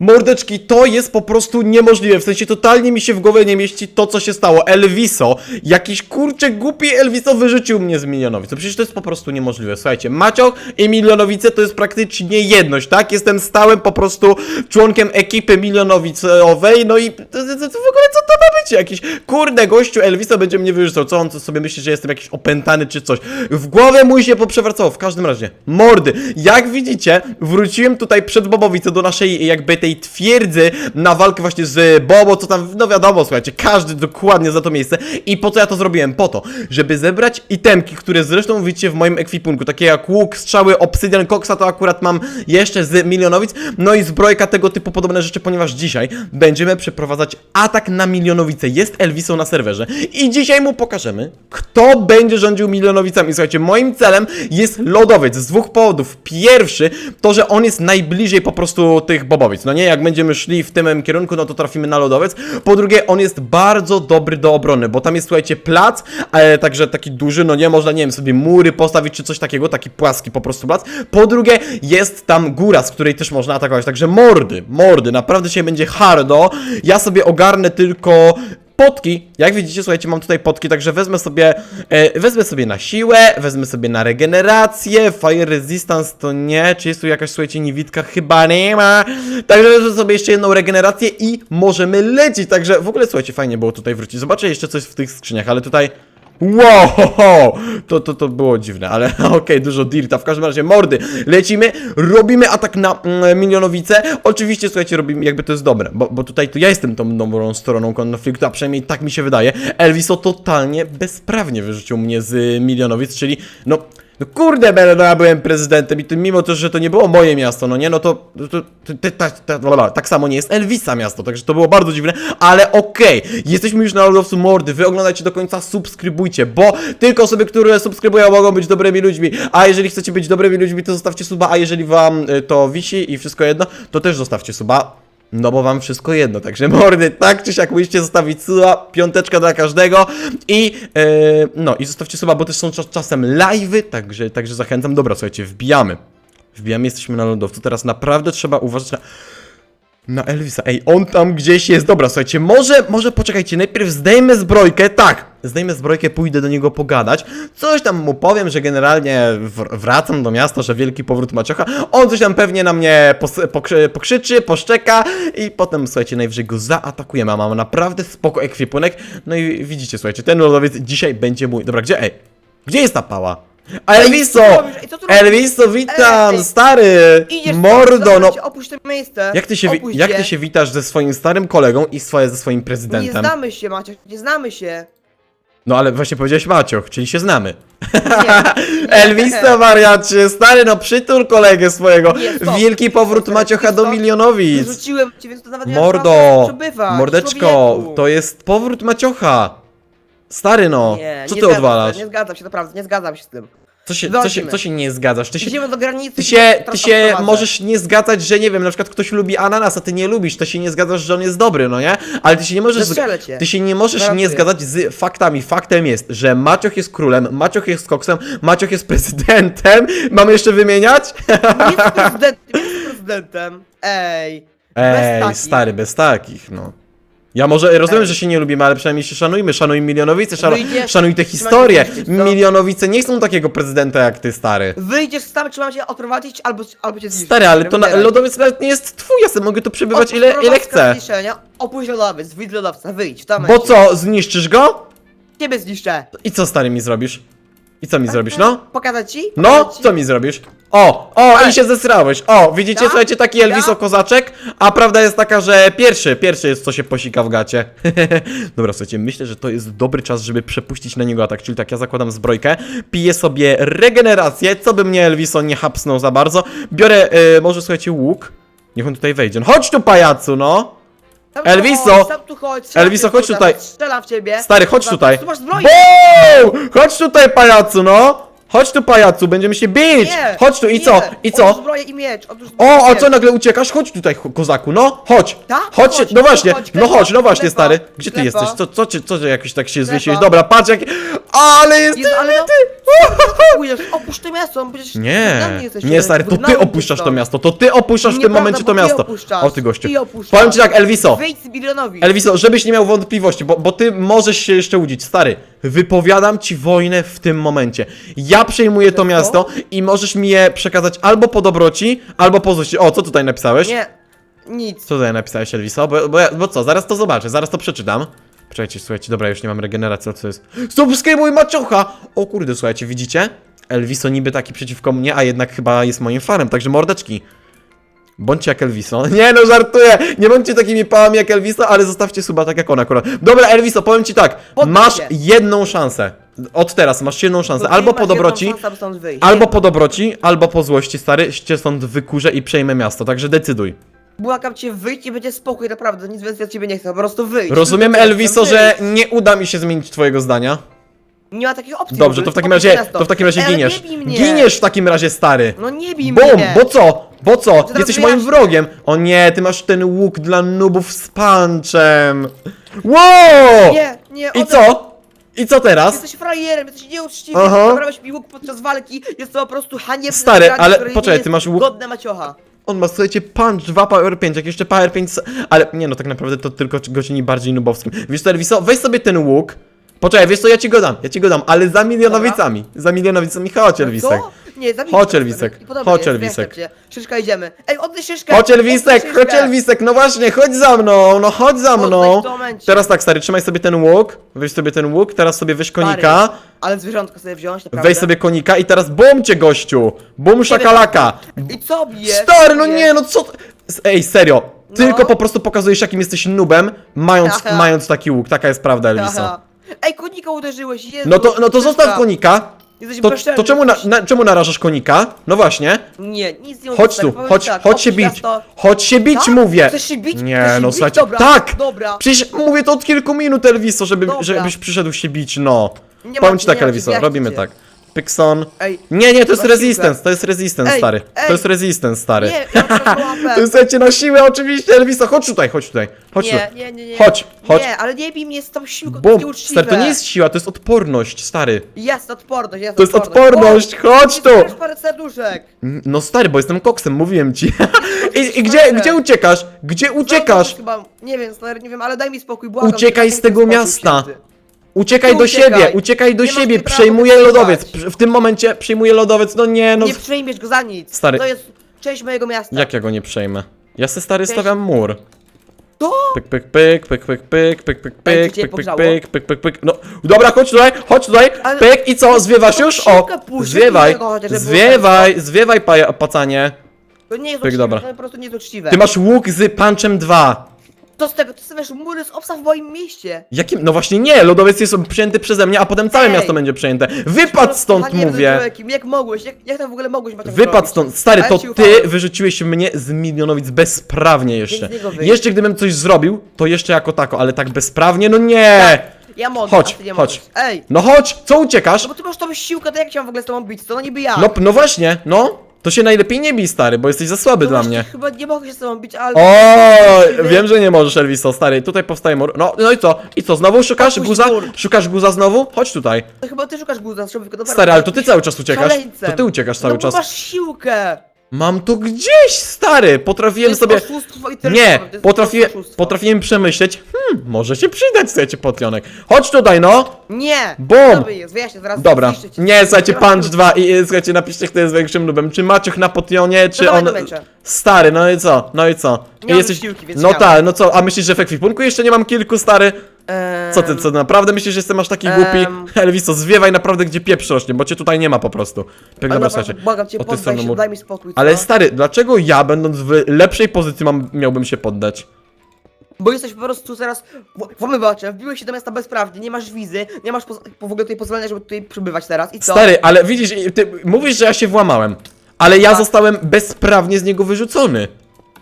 Mordeczki, to jest po prostu niemożliwe. W sensie totalnie mi się w głowie nie mieści to, co się stało. Elviso, jakiś kurczę głupi Elviso wyrzucił mnie z milionowic. To przecież to jest po prostu niemożliwe. Słuchajcie, Maciok i milionowice to jest praktycznie jedność, tak? Jestem stałym po prostu członkiem ekipy milionowicowej, no i w ogóle co być? Jakiś kurde gościu Elviso będzie mnie wyrzucał. Co on sobie myśli, że jestem jakiś opętany czy coś? W głowę mój się poprzewracało. W każdym razie, mordy. Jak widzicie, wróciłem tutaj przed Bobowice do naszej jakby tej twierdzy na walkę właśnie z Bobo, co tam, no wiadomo, słuchajcie, każdy dokładnie za to miejsce. I po co ja to zrobiłem? Po to, żeby zebrać itemki, które zresztą widzicie w moim ekwipunku, takie jak łuk, strzały, obsydian, koksa, to akurat mam jeszcze z milionowic, no i zbrojka tego typu podobne rzeczy, ponieważ dzisiaj będziemy przeprowadzać atak na milionowice. Jest Elviso na serwerze i dzisiaj mu pokażemy, kto będzie rządził milionowicami. Słuchajcie, moim celem jest lodowiec z dwóch powodów. Pierwszy, to, że on jest najbliżej po prostu tych bobowic. No nie, jak będziemy szli w tym kierunku, no to trafimy na lodowiec. Po drugie, on jest bardzo dobry do obrony, bo tam jest, słuchajcie, plac, ale także taki duży, no nie, można, nie wiem, sobie mury postawić czy coś takiego, taki płaski po prostu plac. Po drugie, jest tam góra, z której też można atakować, także mordy, mordy, naprawdę dzisiaj będzie hardo. Ja sobie ogarnę tylko potki. Jak widzicie, słuchajcie, mam tutaj potki, także wezmę sobie, e, wezmę sobie na siłę, wezmę sobie na regenerację, fire resistance to nie, czy jest tu jakaś, słuchajcie, niewidka? Chyba nie ma. Także wezmę sobie jeszcze jedną regenerację i możemy lecieć, także w ogóle, słuchajcie, fajnie było tutaj wrócić. Zobaczę jeszcze coś w tych skrzyniach, ale tutaj... Wow, to, to, to było dziwne, ale okej, dużo dirta. W każdym razie, mordy, lecimy, robimy atak na mm, milionowicę. Oczywiście, słuchajcie, robimy, jakby to jest dobre, bo, bo tutaj to ja jestem tą dobrą stroną konfliktu, a przynajmniej tak mi się wydaje. Elviso totalnie bezprawnie wyrzucił mnie z milionowic, czyli no. No kurde, Bele, no ja byłem prezydentem i to, mimo to, że to nie było moje miasto, no nie, no to, to, to, to, ta- ta- dobra, tak samo nie jest Elvisa miasto, także to było bardzo dziwne, ale okej, jesteśmy już na lodowcu mordy, wy oglądajcie do końca, subskrybujcie, bo tylko osoby, które subskrybują mogą być dobrymi ludźmi, a jeżeli chcecie być dobrymi ludźmi, to zostawcie suba, a jeżeli wam y, to wisi i wszystko jedno, to też zostawcie suba. No bo wam wszystko jedno, także mordy, tak czy siak musicie zostawić suba, piąteczka dla każdego i e, no i zostawcie suba, bo też są czas, czasem live'y, także, także zachęcam. Dobra, słuchajcie, wbijamy. Wbijamy, jesteśmy na lodowcu, teraz naprawdę trzeba uważać na... Na Elvisa, ej, on tam gdzieś jest. Dobra, słuchajcie, może, może poczekajcie, najpierw zdejmę zbrojkę, tak, zdejmę zbrojkę, pójdę do niego pogadać, coś tam mu powiem, że generalnie wr- wracam do miasta, że wielki powrót Maciocha, on coś tam pewnie na mnie pokrzy- pokrzyczy, poszczeka i potem, słuchajcie, najwyżej go zaatakujemy, a mam naprawdę spoko ekwipunek, no i widzicie, słuchajcie, ten lodowiec dzisiaj będzie mój. Dobra, gdzie, ej, gdzie jest ta pała? A Elviso! Elviso, witam, Ej, stary! Mordo, no Opuść to miejsce. jak ty, się jak ty się witasz ze swoim starym kolegą i swoje, ze swoim Nie prezydentem? znamy się, Maciek, nie znamy się. No ale właśnie powiedziałeś Macioch, czyli się znamy. Nie. Elviso wariacie, stary no przytul kolegę swojego. Nie, stop. Wielki powrót Stop, Maciocha do stop. milionowic. Wyrzuciłem cię, więc to nawet nie Mordo, szans przebywać, mordeczko, to jest powrót Maciocha. Stary no, co ty odwalasz? Nie zgadzam się, naprawdę, nie zgadzam się z tym. Co się, co, się, Walczymy. co się nie zgadzasz? Ty się, Idziemy do granicy. ty się, ty się możesz nie zgadzać, że nie wiem, na przykład ktoś lubi ananas, a ty nie lubisz, to się nie zgadzasz, że on jest dobry, no nie? Ale ty się nie możesz, Zestrzelę cię. ty się nie możesz nie zgadzać z faktami. Faktem jest, że Macioch jest królem, Macioch jest koksem, Macioch jest prezydentem. Mamy jeszcze wymieniać? Jest prezydentem, nie jest prezydentem. Ej. Ej, takich. stary, bez takich, no. Ja może rozumiem, że się nie lubimy, ale przynajmniej się szanujmy. Szanuj milionowice, szanu, Wyjdziesz, szanuj te trzymaj historie. się, co? Milionowice nie chcą takiego prezydenta jak ty, stary. Wyjdziesz z tam, czy mam cię odprowadzić, albo, albo cię zniszczyć. Stary, ale to na, lodowiec nawet nie jest twój, ja sobie mogę tu przebywać ile, ile chcę. Opuść lodowiec, wyjdź z lodowca, wyjdź, tam Bo co, zniszczysz go? Ciebie zniszczę. I co stary mi zrobisz? I co mi zrobisz, no? Pokazać ci? No, Pokazać ci? co mi zrobisz? O, o, i Ej. się zesrałeś. O, widzicie, Ja? słuchajcie, taki Elviso Ja? kozaczek, a prawda jest taka, że pierwszy, pierwszy jest co się posika w gacie. Dobra, słuchajcie, myślę, że to jest dobry czas, żeby przepuścić na niego atak, czyli tak, ja zakładam zbrojkę, piję sobie regenerację, co by mnie Elviso nie hapsnął za bardzo, biorę, y, może słuchajcie, łuk, niech on tutaj wejdzie. No, chodź tu, pajacu, no! Tam Elviso! chodź, tam tu chodź, strzelam Elviso, chodź tutaj. Strzelam w ciebie. Stary, chodź tutaj. Tu masz zbroję. Chodź tutaj, pajacu, no! Chodź tu, pajacu, będziemy się bić! Nie! Chodź tu, i nie. co? I co? Zbroję i miecz, zbroję O, i a miecz. co nagle uciekasz? Chodź tutaj, cho- kozaku, no, chodź! Tak? Chodź, Chodź, no właśnie, chodź, no chodź, no właśnie, stary. Gdzie ty jesteś? Co, co, cię- co, cię jakoś tak się zwiesiłeś? Dobra, patrz jak... Ale jest... Jezu, ale no, Pójdziesz, opuść to miasto, przecież Nie, nie stary, to ty opuszczasz to miasto, to ty opuszczasz w tym Nieprawda, momencie bo to ty miasto. opuszczasz, O ty gościu. ty opuszczasz. Powiem ci tak, Elviso, Wyjdź z Bilionowi. Elviso, żebyś nie miał wątpliwości, bo, bo ty możesz się jeszcze łudzić. Stary, wypowiadam ci wojnę w tym momencie. Ja przejmuję to miasto i możesz mi je przekazać albo po dobroci, albo po złości. O, co tutaj napisałeś? Nie, nic. Co tutaj napisałeś, Elviso? Bo, bo, ja- bo co, zaraz to zobaczę, zaraz to przeczytam. Poczekajcie, słuchajcie, dobra, już nie mam regeneracji, ale co jest? Subskrybuj maciocha! O kurde, słuchajcie, widzicie? Elviso niby taki przeciwko mnie, a jednak chyba jest moim fanem, także mordeczki. Bądźcie jak Elviso. Nie no, żartuję! Nie bądźcie takimi pałami jak Elviso, ale zostawcie suba tak jak on akurat. Dobra, Elviso, powiem ci tak. Masz się. jedną szansę. Od teraz masz jedną szansę. Albo po dobroci, albo po dobroci, albo po złości, stary. Cię stąd wykurzę i przejmę miasto, także decyduj. Błagam cię, wyjdź i będzie spokój, naprawdę, nic więcej od ciebie nie chcę, po prostu wyjdź. Rozumiem, Elviso, że nie uda mi się zmienić twojego zdania. Nie ma takiej opcji. Dobrze, to w takim razie, to w takim razie giniesz. Giniesz w takim razie, stary. No nie bij Bum, mnie. bo co? Bo co? teraz Jesteś moim wrogiem. O nie, ty masz ten łuk dla nubów z punczem. Wow! Nie, nie, I co? I co teraz? Jesteś frajerem, jesteś nieuczciwy, Aha. zabrałeś mi łuk podczas walki, jest to po prostu haniebne Stary, zagranie, ale które nie poczekaj, jest ty masz łuk- godne maciocha. On ma, słuchajcie, punch 2 power 5, jak jeszcze power 5, s- ale nie no, tak naprawdę to tylko go czyni bardziej nubowskim. Wiesz co, Elviso, weź sobie ten łuk. Poczekaj, wiesz co, ja ci go dam, ja ci go dam, ale za milionowicami. Za milionowicami, chodź Elwisek. Co? Nie, zabij Chodź, Elwisek. Chodź, Elwisek. Szyszka, idziemy. Ej, oddaj szyszkę! Chodź Elwisek, Oddaj chodź szyszkę! Elwisek, no właśnie, chodź za mną, no chodź za Oddaj mną. Teraz tak, stary, trzymaj sobie ten łuk, weź sobie ten łuk, teraz sobie weź konika, Stary, Ale zwierzątko sobie wziąć, naprawdę. weź sobie konika i teraz bum cię gościu, bum szakalaka. I co bije? Stary, no nie, no co... Ej, serio, No. tylko po prostu pokazujesz jakim jesteś nubem, mając, Aha. mając taki łuk, taka jest prawda Elviso. Aha. Ej, konika uderzyłeś, Jezu. No to, no to Szyszka. zostaw konika. Jesteś To, bezczelny, to czemu, na, jesteś- na, czemu narażasz konika? No właśnie. Nie, nic nie Chodź tu, powiem chodź, tak, chodź się bić. Chodź się bić, Tak? mówię. Chcesz się bić? Nie, Chcesz się no bić? słuchajcie. Dobra, tak! dobra. Przecież mówię to od kilku minut, Elviso, żeby, Dobra. żebyś przyszedł się bić, no. Nie Powiem ma- ci tak, nie ma Elviso, robimy tak. Pixon. Ej, Nie, nie, to jest resistance, to jest resistance, Ej, stary. ej. To jest resistance, stary. nie, ja mam. To jest słuchajcie na siłę, oczywiście, Elviso, chodź tutaj, chodź tutaj. Chodź tu. Nie, nie, nie, nie. Chodź, chodź. Nie, ale nie bij mnie z tą siłką, to jest Bum, nieuczciwe. stary, to nie jest siła, to jest odporność, stary. Jest odporność, jest To jest odporność, chodź tu! Masz parę serduszek. No stary, bo jestem koksem, mówiłem ci. I, i gdzie, gdzie uciekasz? Gdzie uciekasz? Chyba, nie wiem, stary, nie wiem, ale daj mi spokój, błagam. cię, Uciekaj daj z mi tego spokój, miasta. święty. Uciekaj do uciekaj. siebie, uciekaj do Nie masz siebie, prawa przejmuję lodowiec. W tym momencie przejmuję lodowiec, no nie, no. Nie przejmiesz go za nic. Stary. To jest część mojego miasta. Jak ja go nie przejmę? Ja se stary Cześć. stawiam mur. To? Pyk, pyk, pyk, pyk, pyk, pyk, pyk, pyk, pyk, pyk, pyk, pogrzało? pyk, pyk, pyk, pyk, no. Dobra, chodź tutaj, chodź tutaj, Ale- pyk i co, zwiewasz to już? O, zwiewaj, żeby chociaż było zwiewaj, zwiewaj, paja- pacanie. To nie jest Pyk, uczciwe, dobra. to po prostu nie jest uczciwe. Ty masz łuk z punchem 2. To z tego, ty stawiasz mury z obstaw w moim mieście. Jakim? No właśnie nie, lodowiec jest przejęty przeze mnie, a potem całe Ej. miasto będzie przejęte. Wypad stąd, Haniebny mówię. Jak mogłeś, jak, jak tam w ogóle mogłeś Maciek Wypad stąd. Stary, to ci ty wyrzuciłeś mnie z milionowic bezprawnie jeszcze. z niego wyjdź. Jeszcze gdybym coś zrobił, to jeszcze jako tako, ale tak bezprawnie, no nie! Ja mogę, Chodź, a ty nie chodź. możesz. Ej, No chodź, co uciekasz? no bo ty masz tą siłkę, to jak chciałem w ogóle z tobą bić? To no niby ja. No, no właśnie, no. To się najlepiej nie bij, stary, bo jesteś za słaby No dla właśnie, mnie. Chyba nie mogę się z tobą bić, ale... O, wiem, że nie możesz, Elviso, stary. Tutaj powstaje mur. No, no i co? I co, znowu szukasz Opuść guza? mur. Szukasz guza znowu? Chodź tutaj. To chyba ty szukasz guza, człowieku, dobra. Stary, ale to ty cały czas uciekasz. To ty uciekasz cały no, bo czas. masz siłkę. Mam to gdzieś, stary! To Potrafiłem jest sobie... oszustwo i Nie, to jest oszustwo. potrafiłem przemyśleć, hmm, może się przydać, słuchajcie, potionek. Chodź tutaj, no! Nie! Bum! Dobry jest, wyjaśnię, zaraz Dobra, zniszczę cię. nie, słuchajcie, Punch siły. 2 i i, słuchajcie, napiszcie, kto jest większym nubem. Czy Maciuch na potionie, czy dawaj on... do mecza. Stary, no i co, no i co? Nie mam siłki, więc No tak, no co, a myślisz, że w ekwipunku jeszcze nie mam kilku, stary? Ehm, Co ty, co, naprawdę myślisz, że jestem aż taki Em. głupi? Elviso, zwiewaj naprawdę, gdzie pieprz rośnie, bo cię tutaj nie ma po prostu. Piękna, Ale naprawdę, słuchajcie. błagam cię, od tej poddaj strony się, mur. daj mi spokój, co? Ale stary, dlaczego ja, będąc w lepszej pozycji, mam, miałbym się poddać? Bo jesteś po prostu teraz włamywaczem, wbiłeś się do miasta bezprawnie, nie masz wizy, nie masz poz- w ogóle tutaj pozwolenia, żeby tutaj przybywać teraz i co? Stary, ale widzisz, ty mówisz, że ja się włamałem, ale ja Tak. zostałem bezprawnie z niego wyrzucony.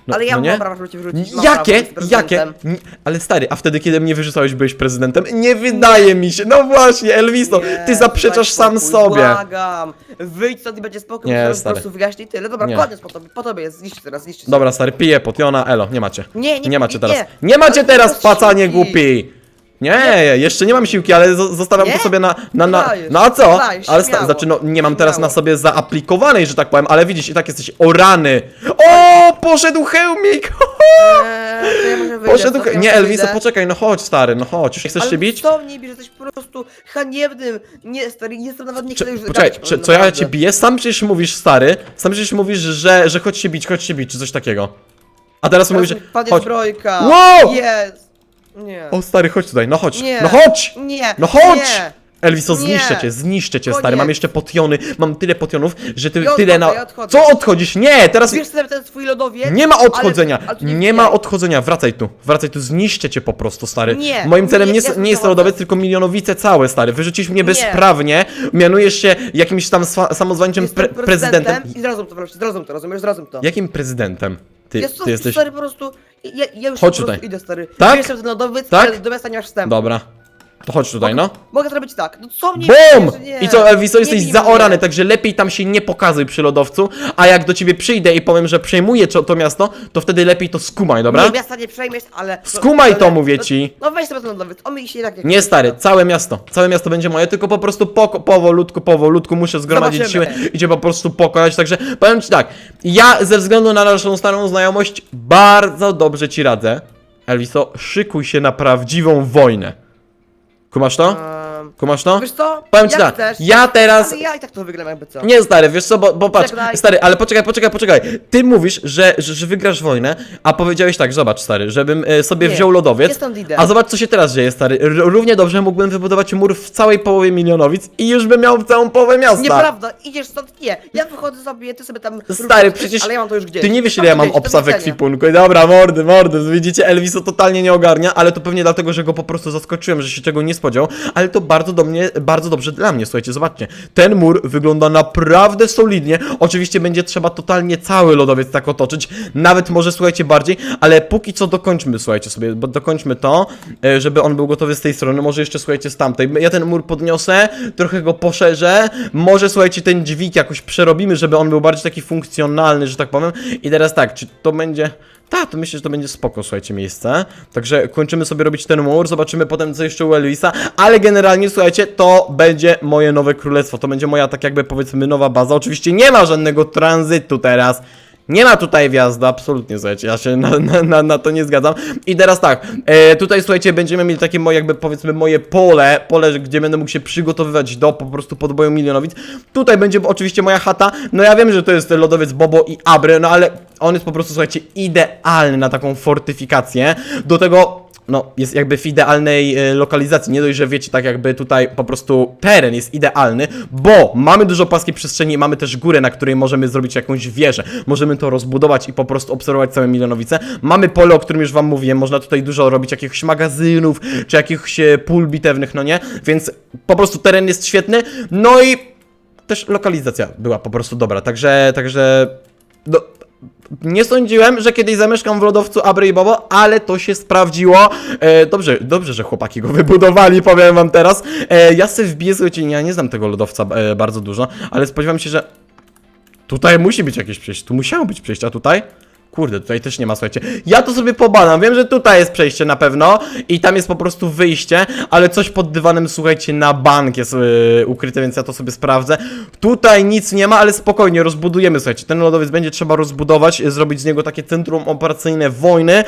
No, Ale ja no mam nie? prawo, żeby cię wyrzucić. mam Jakie? prawo, Jakie? prezydentem. N- Ale stary, a wtedy kiedy mnie wyrzucałeś, byłeś prezydentem? Nie wydaje mi się. No właśnie, Elviso, Nie, ty zaprzeczasz daj sam spokój, sobie. Błagam. Wyjdź stąd i będzie spokój, Nie, nie, po stary. prostu wygaśnie i tyle. Dobra, Nie. koniec po tobie, po tobie jest, zniszczy teraz, zniszczy Dobra, stary, piję potiona, elo, nie macie. Nie, nie, Nie macie nie, teraz. nie. Nie macie Ale teraz, pacanie głupi. Nie, jeszcze nie mam siłki, ale zo- zostawiam Nie? to sobie na, na, na, Dajesz, no a co? dajesz, Ale sta- śmiało. znaczy, no nie mam teraz na Śmiało. sobie zaaplikowanej, że tak powiem, ale widzisz, i tak jesteś orany. O, poszedł hełmik! Eee, to ja może wyjdę, Poszedł he... Ja Nie, może wyjdę. poczekaj, no chodź, stary, no chodź. Już nie chcesz Ale się bić? co mnie bierze, jesteś po prostu haniebnym. Nie, stary, jestem nawet nie Czy, już poczekaj, gadać, czy, co ja naprawdę. cię biję? Sam przecież mówisz, stary, sam przecież mówisz, że, że chodź się bić, chodź się bić, czy coś takiego. A teraz Teraz mówisz, że mi Padnie chodź. zbrojka. Wow! Jest. Nie. O stary, chodź tutaj, no chodź, Nie. no chodź! Nie. No chodź! Nie. Elviso, Nie. zniszczę cię, zniszczę cię, stary, mam jeszcze potiony, mam tyle potionów, że ty Ja tyle odchodzę, na... ja odchodzę. Co odchodzisz? Nie, teraz... Wiesz sobie ten swój lodowiec? Nie ma odchodzenia, Ale, ale tu nie, ma odchodzenia, wracaj tu, wracaj tu, zniszczę cię po prostu, stary. Nie, Moim celem nie, nie, ja tu nie jest dochodzę. lodowiec, tylko milionowice całe, stary. Wyrzucisz mnie Nie. bezprawnie, mianujesz się jakimś tam swa- samozwańczym Jestem pre prezydentem. I zrozum to, proszę, zrozum to, rozumiesz? Zrozum to. Jakim prezydentem? Ty, Jest to, ty jesteś... stary, po prostu... Ja, ja już Chodź po prostu tutaj. idę, stary. Tak? Jestem lodowiec, Tak? do. Dobra. To chodź tutaj, no. Mogę zrobić tak. No co mnie bierze? Nie. I co, Elviso, jesteś bij zaorany, mnie. także lepiej tam się nie pokazuj przy lodowcu, a jak do ciebie przyjdę i powiem, że przejmuję to, to miasto, to wtedy lepiej to skumaj, dobra? Nie, miasta nie przejmiesz, ale... Skumaj ale- to, mówię ci. No weź sobie ten lodowiec, on mi się i tak nie Nie stary, całe miasto, całe miasto będzie moje, tylko po prostu poko, powolutku, powolutku muszę zgromadzić siłę Zobaczymy. i cię po prostu pokonać, także powiem ci tak, ja ze względu na naszą starą znajomość bardzo dobrze ci radzę, Elviso, szykuj się na prawdziwą wojnę. Kumasz to? Um, Kumasz to? wiesz co? Powiem ci Jak tak, chcesz. ja teraz Ale ja i tak to wygram jakby co. Nie, stary, wiesz co, bo, bo patrz, stary, ale poczekaj, poczekaj, poczekaj. Ty mówisz, że, że, że wygrasz wojnę, a powiedziałeś tak, zobacz, stary, żebym e, sobie Nie, wziął lodowiec. nie stąd idę. A zobacz, co się teraz dzieje, stary. R równie dobrze mógłbym wybudować mur w całej połowie milionowic i już bym miał całą połowę miasta. Nieprawda, idziesz stąd, nie. Ja wychodzę sobie, ty sobie tam... Stary, przecież Ale ja mam to już gdzieś. Ty nie wiesz, ile ja to mam gdzieś, do obsa w widzenia. ekwipunku. I Dobra, mordy, mordy. Widzicie, Elviso totalnie nie ogarnia, ale to pewnie dlatego, że go po prostu zaskoczyłem, że się czego nie spodziewał, ale to bardzo do mnie, bardzo dobrze dla mnie, słuchajcie, zobaczcie. Ten mur wygląda naprawdę solidnie. Oczywiście będzie trzeba totalnie cały lodowiec tak otoczyć, nawet może, słuchajcie, bardziej, ale póki co dokończmy, słuchajcie sobie, bo dokończmy to, e, żeby on był gotowy z tej strony, może jeszcze, słuchajcie, z tamtej. Ja ten mur podniosę, trochę go poszerzę, może, słuchajcie, ten dźwig jakoś przerobimy, żeby on był bardziej taki funkcjonalny, że tak powiem. I teraz tak, czy to będzie... Tak, to myślę, że to będzie spoko, słuchajcie, miejsce. Także kończymy sobie robić ten mur, zobaczymy potem co jeszcze u Elvisa, ale generalnie, słuchajcie, to będzie moje nowe królestwo, to będzie moja, tak jakby powiedzmy, nowa baza. Oczywiście nie ma żadnego tranzytu teraz, nie ma tutaj wjazdu, absolutnie, słuchajcie, ja się na, na, na, na to nie zgadzam. I teraz tak, e, tutaj, słuchajcie, będziemy mieli takie moje, jakby powiedzmy, moje pole, pole, gdzie będę mógł się przygotowywać do po prostu podboju milionowic. Tutaj będzie oczywiście moja chata, no ja wiem, że to jest lodowiec Bobo i Abry, no ale on jest po prostu, słuchajcie, idealny na taką fortyfikację. Do tego no, jest jakby w idealnej e, lokalizacji. Nie dość, że wiecie, tak jakby tutaj po prostu teren jest idealny, bo mamy dużo płaskiej przestrzeni, mamy też górę, na której możemy zrobić jakąś wieżę. Możemy to rozbudować i po prostu obserwować całe Milionowice. Mamy pole, o którym już wam mówiłem, można tutaj dużo robić jakichś magazynów, czy jakichś e, pól bitewnych, no nie? Więc po prostu teren jest świetny, no i też lokalizacja była po prostu dobra, także, także, no, nie sądziłem, że kiedyś zamieszkam w lodowcu Abry i Bobo, ale to się sprawdziło. E, dobrze, dobrze, że chłopaki go wybudowali, powiem wam teraz. E, ja sobie wbiję, słuchajcie, ja nie znam tego lodowca e, bardzo dużo, ale spodziewam się, że tutaj musi być jakieś przejście, tu musiało być przejście, a tutaj? Kurde, tutaj też nie ma, słuchajcie. Ja to sobie pobadam, wiem, że tutaj jest przejście na pewno i tam jest po prostu wyjście, ale coś pod dywanem, słuchajcie, na bank jest yy, ukryte, więc ja to sobie sprawdzę. Tutaj nic nie ma, ale spokojnie, rozbudujemy, słuchajcie. Ten lodowiec będzie trzeba rozbudować, yy, zrobić z niego takie centrum operacyjne wojny.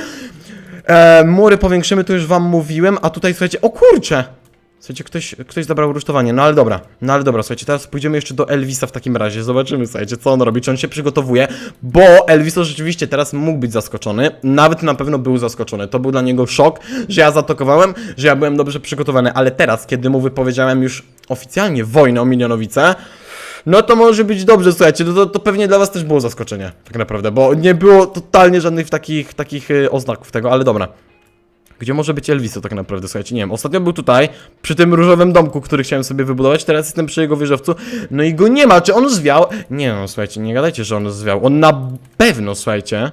E, mury powiększymy, to już wam mówiłem, a tutaj, słuchajcie, o kurcze! Słuchajcie, ktoś, ktoś zabrał rusztowanie, no ale dobra, no ale dobra, słuchajcie, teraz pójdziemy jeszcze do Elvisa w takim razie, zobaczymy, słuchajcie, co on robi, czy on się przygotowuje, bo Elviso rzeczywiście teraz mógł być zaskoczony, nawet na pewno był zaskoczony, to był dla niego szok, że ja zaatakowałem, że ja byłem dobrze przygotowany, ale teraz, kiedy mu wypowiedziałem już oficjalnie wojnę o Milionowice, no to może być dobrze, słuchajcie, no to, to pewnie dla was też było zaskoczenie, tak naprawdę, bo nie było totalnie żadnych takich, takich y, oznaków tego, ale dobra. Gdzie może być Elviso tak naprawdę, słuchajcie, nie wiem, ostatnio był tutaj, przy tym różowym domku, który chciałem sobie wybudować, teraz jestem przy jego wieżowcu, no i go nie ma, czy on zwiał? Nie no, słuchajcie, nie gadajcie, że on zwiał, on na pewno, słuchajcie,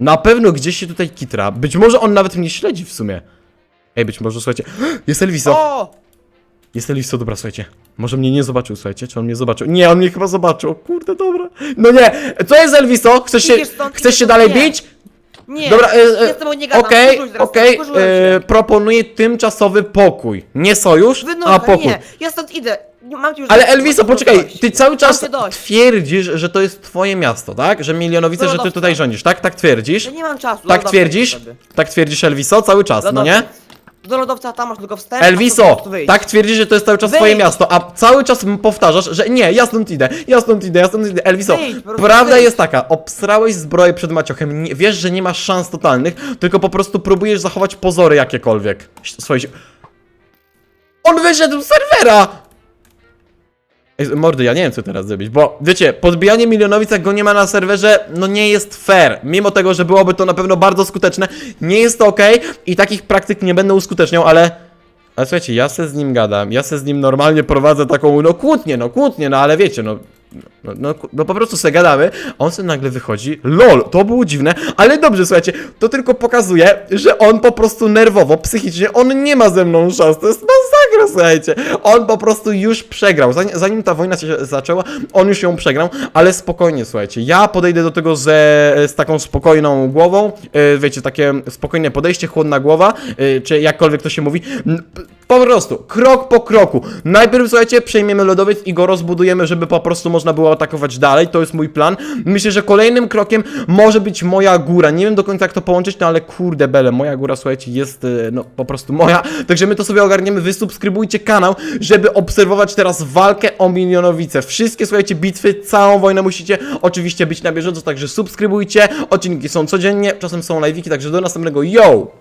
Na pewno gdzieś się tutaj kitra. Być może on nawet mnie śledzi w sumie. Ej, być może, słuchajcie. Jest Elviso! O! Jest Elviso, dobra, słuchajcie. Może mnie nie zobaczył, słuchajcie. Czy on mnie zobaczył? Nie, on mnie chyba zobaczył. Kurde, dobra. No nie! Co jest Elviso? Chcesz się, stąd, chcesz się dalej nie. bić? Nie, Dobra, e, e, ja z tobą nie gadam, okej, okej, e, się. proponuję tymczasowy pokój. Nie sojusz, a Wynocha, pokój. nie, ja stąd idę. Nie, Mam ci już Ale dość, Elviso, mam poczekaj, dość. ty cały czas Mam cię dość. twierdzisz, że to jest twoje miasto, tak? Że Milionowice, że ty Lodowca. tutaj rządzisz, tak? Tak twierdzisz? Ja nie mam czasu. Tak twierdzisz? sobie. Tak twierdzisz Elviso cały czas, no nie? Do lodowca tam masz tylko wstęp. a tu po Elviso, prostu wyjść. tak twierdzisz, że to jest cały czas Wyjdź. twoje miasto, a cały czas m- powtarzasz, że nie, ja stąd idę, ja stąd idę, ja stąd idę. Elviso, Wyjdź, po prostu prawda wyjdź. jest taka, obsrałeś zbroję przed maciochem, nie, wiesz, że nie masz szans totalnych, tylko po prostu próbujesz zachować pozory jakiekolwiek. Swoje. On wyszedł z serwera! Ej, mordy, ja nie wiem co teraz zrobić, bo wiecie, podbijanie milionowic go nie ma na serwerze, no nie jest fair. Mimo tego, że byłoby to na pewno bardzo skuteczne, nie jest to ok i takich praktyk nie będę uskuteczniał, ale... Ale słuchajcie, ja se z nim gadam, ja se z nim normalnie prowadzę taką, no kłótnię, no kłótnię, no ale wiecie, no... No, no, no po prostu se gadamy, a on sobie nagle wychodzi, lol, to było dziwne, ale dobrze, słuchajcie, to tylko pokazuje, że on po prostu nerwowo, psychicznie, on nie ma ze mną szans, to jest masakra, słuchajcie, on po prostu już przegrał, zanim, zanim ta wojna się zaczęła, on już ją przegrał, ale spokojnie, słuchajcie, ja podejdę do tego ze, z taką spokojną głową, yy, wiecie, takie spokojne podejście, chłodna głowa, yy, czy jakkolwiek to się mówi, po prostu, krok po kroku. Najpierw, słuchajcie, przejmiemy lodowiec i go rozbudujemy, żeby po prostu można było atakować dalej. To jest mój plan. Myślę, że kolejnym krokiem może być moja góra. Nie wiem do końca, jak to połączyć, no ale kurde bele, moja góra, słuchajcie, jest, e, no, po prostu moja. Także my to sobie ogarniemy. Wy subskrybujcie kanał, żeby obserwować teraz walkę o milionowice. Wszystkie, słuchajcie, bitwy, całą wojnę musicie oczywiście być na bieżąco, także subskrybujcie. Odcinki są codziennie, czasem są live'iki, także do następnego. Yo!